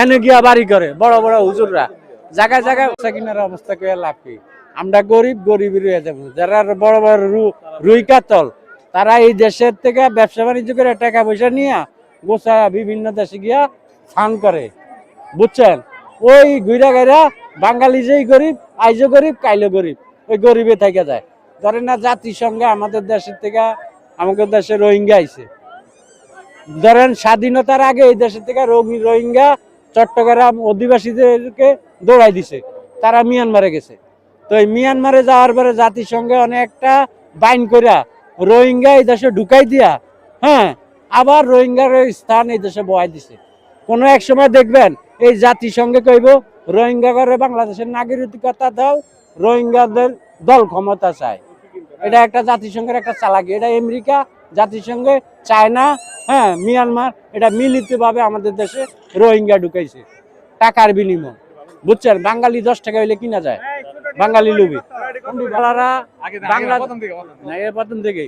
হেনে গিয়া বাড়ি করে, বড় বড় হুজুররা। জায়গায় জায়গায় ব্যবসা কিনার অবস্থা করে লাভ কি? আমরা গরিব গরিব রয়ে যারা বড় বড় রু- রুই কাতল, তারা এই দেশের থেকে ব্যবসা বাণিজ্য করে টাকা পয়সা নিয়ে গোসা বিভিন্ন দেশে গিয়া ফান করে। বুঝছেন? ওই ঘুরা গাইরা বাঙালি যেই গরিব, আইজও গরিব কাইলো গরিব, ওই গরিবে থেকে যায়। ধরেন না, জাতিসংঘে আমাদের দেশের থেকে, আমাদের দেশে রোহিঙ্গা আইছে। ধরেন স্বাধীনতার আগে এই দেশের থেকে রোহি- রোহিঙ্গা চট্টগ্রাম অধিবাসীদেরকে দৌড়াই দিছে। তারা মিয়ানমারে গেছে। তো এই মিয়ানমারে যাওয়ার পরে জাতিসংঘে অনেকটা বাইন করিয়া রোহিঙ্গা এই দেশে ঢুকাই দিয়া হ্যাঁ আবার রোহিঙ্গার স্থান এই দেশে বহাই দিছে। কোনো এক সময় দেখবেন এই জাতিসংঘে কইব, রোহিঙ্গা করে বাংলাদেশের নাগরিকতা দাও, রোহিঙ্গাদের দল ক্ষমতা চায় এটা একটা জাতিসংঘের একটা চালাকি। এটা আমেরিকা, জাতিসংঘে চায়না হ্যাঁ মিয়ানমার এটা মিলিতভাবে আমাদের দেশে রোহিঙ্গা ঢুকাইছে, টাকার বিনিময়। বুঝছেন? বাঙালি দশ টাকা হইলে কিনা যায়? বাঙালি লুবি। প্রথম থেকে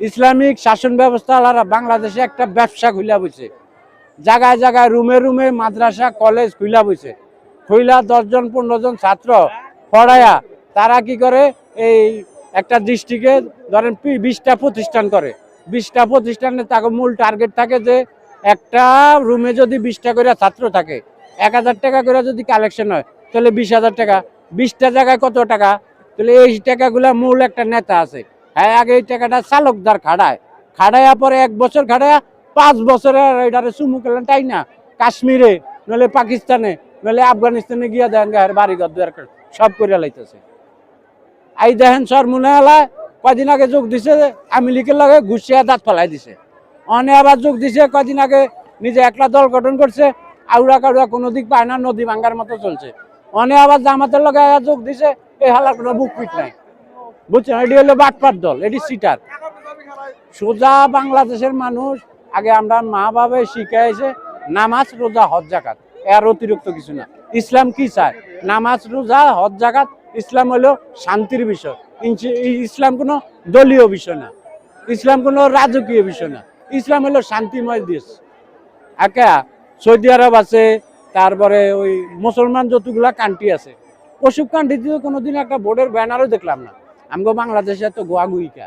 ইসলামিক শাসন ব্যবস্থা আলারা বাংলাদেশে একটা ব্যবসা খুলা বইছে। জায়গায় জায়গায়, রুমে রুমে, মাদ্রাসা, কলেজ খুলা বইছে। খুইলা দশজন পনেরো জন ছাত্র পড়ায়া, তারা কি করে? এই একটা ডিস্ট্রিক্টে ধরেন বিশটা প্রতিষ্ঠান করে। বিশটা প্রতিষ্ঠানে তাকে মূল টার্গেট থাকে যে একটা রুমে যদি বিশটা করে ছাত্র থাকে, এক হাজার টাকা করে যদি কালেকশন হয়, তাহলে বিশ হাজার টাকা। বিশটা জায়গায় কত টাকা? তাহলে এই টাকাগুলা মূল একটা নেতা আছে। হ্যাঁ আগে এই টাকাটা চালকদার খাড়ায় খাড়াইয়া পরে এক বছর খাড়ায়া পাঁচ বছরে এটারে চুমু খেলেন, তাই না? কাশ্মীরে নলে পাকিস্তানে নলে আফগানিস্তানে গিয়া দেন গায়ের বাড়ি ঘর সব করে লাইতেছে। এই দেখেন সরমুনা এলায় কদিন আগে যোগ দিছে, আমি লিখে লাগে ঘুষিয়া দাঁত ফেলাই দিছে। অনে আবার যোগ দিছে, কদিন আগে নিজে একলা দল গঠন করছে, আউড়া কাউড়া কোনো দিক পায় না, নদী ভাঙ্গার মতো চলছে। অনে আবার জামাতের লগে যোগ দিছে এই হালার কোনো বুক পিট নাই। বুঝছেন, এটি হলো বাটপার দল, এটি সিটার। সোজা বাংলাদেশের মানুষ, আগে আমরা মা বাবা শিখাইছে, নামাজ, রোজা, হজ, জাকাত। এর অতিরিক্ত কিছু না। ইসলাম কি চায়? নামাজ, রোজা, হজ, জাকাত ইসলাম হলো শান্তির বিষয়। ইসলাম কোনো দলীয় বিষয় না। ইসলাম কোনো রাজকীয় বিষয় না। ইসলাম হলো শান্তিময় দেশ। একা সৌদি আরব আছে, তারপরে ওই মুসলমান যতগুলা কান্ট্রি আছে, ওসব কান্ট্রিতে তো কোনোদিন একটা বোর্ডের ব্যানারও দেখলাম না। আমগো বাংলাদেশে এত গোয়াগুই কা?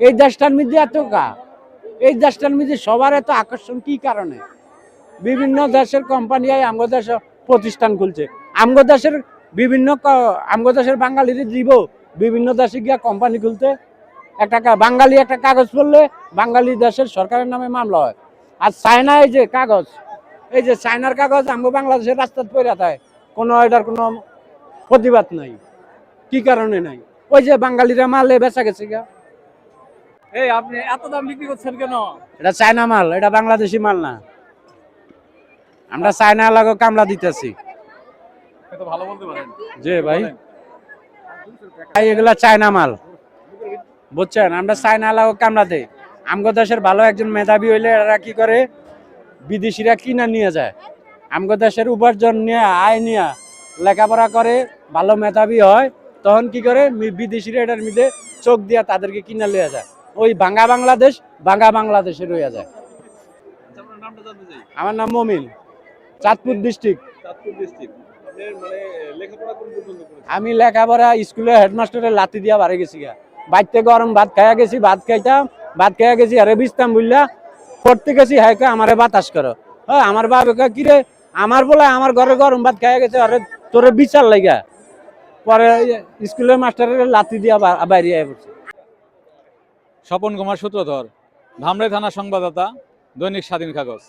এই দেশটার মধ্যে এত কা? এই দেশটার মধ্যে সবার এত আকর্ষণ কি কারণে? বিভিন্ন দেশের কোম্পানি আমগো দেশে প্রতিষ্ঠান খুলছে। আমগো দেশের বিভিন্ন আমগো দেশের বাঙালিদের দিব। বিভিন্ন দেশে গিয়া কোম্পানি খুলতে। একটা বাঙালি একটা কাগজ পড়লে বাঙালি দেশের সরকারের নামে মামলা হয়। আর চায়না এই যে কাগজ এই যে চায়নার কাগজ আমগো বাংলাদেশের রাস্তাত পড়ে থাকে কোনো এটার কোনো প্রতিবাদ নাই কি কারণে নাই? ওই যে বাঙালিরা মালে বেচা গেছে গা এই আপনি এত দাম বিক্রি করছেন কেন? এটা চায়না মাল এটা বাংলাদেশি মাল না। আমরা চায়না লাগো কামলা দিতেছি এত ভালো বলতে পারেন জি ভাই। এগুলা চায়না মাল। বুঝছেন? আমরা চায়না লাগো কামলা দেই। আমগো দেশের ভালো একজন মেধাবী হইলে এরা কি করে? বিদেশিরা কিনা নিয়ে যায়। আমগো দেশের উপার্জন নিয়ে আয় নিয়ে লেখাপড়া করে ভালো মেধাবী হয় তখন কি করে? বিদেশিরা এটার মধ্যে চোখ দিয়া তাদেরকে কিনা লিয়ে যায়। ওই ভাঙ্গা বাংলাদেশ ভাঙ্গা বাংলাদেশে রয়ে যায়। আচ্ছা, আমার নাম মমিন। চাঁদপুর ডিস্ট্রিক্ট। চাঁদপুর ডিস্ট্রিক্ট। মানে আমি লেখাপড়া স্কুলে হেডমাস্টারের লাতি দিয়া বাড়ি গেছি গা। বাড়িতে গরম ভাত খাইয়া গেছি ভাত খাইতাম ভাত খাইয়া গেছি আরে বিস্তাম বুঝলা পড়তে গেছি হাই কয় আমারে বাতাস করো। হ্যাঁ আমার বাবা কয় কিরে আমার বলে আমার ঘরে গরম ভাত খাইয়া গেছে আরে তোরে বিচার লাগা পরে স্কুলের মাস্টারের লাতি দিয়া বাইরে আয় পড়ছে। স্বপন কুমার সূত্রধর ধামরাই থানা সংবাদদাতা দৈনিক স্বাধীন কাগজ।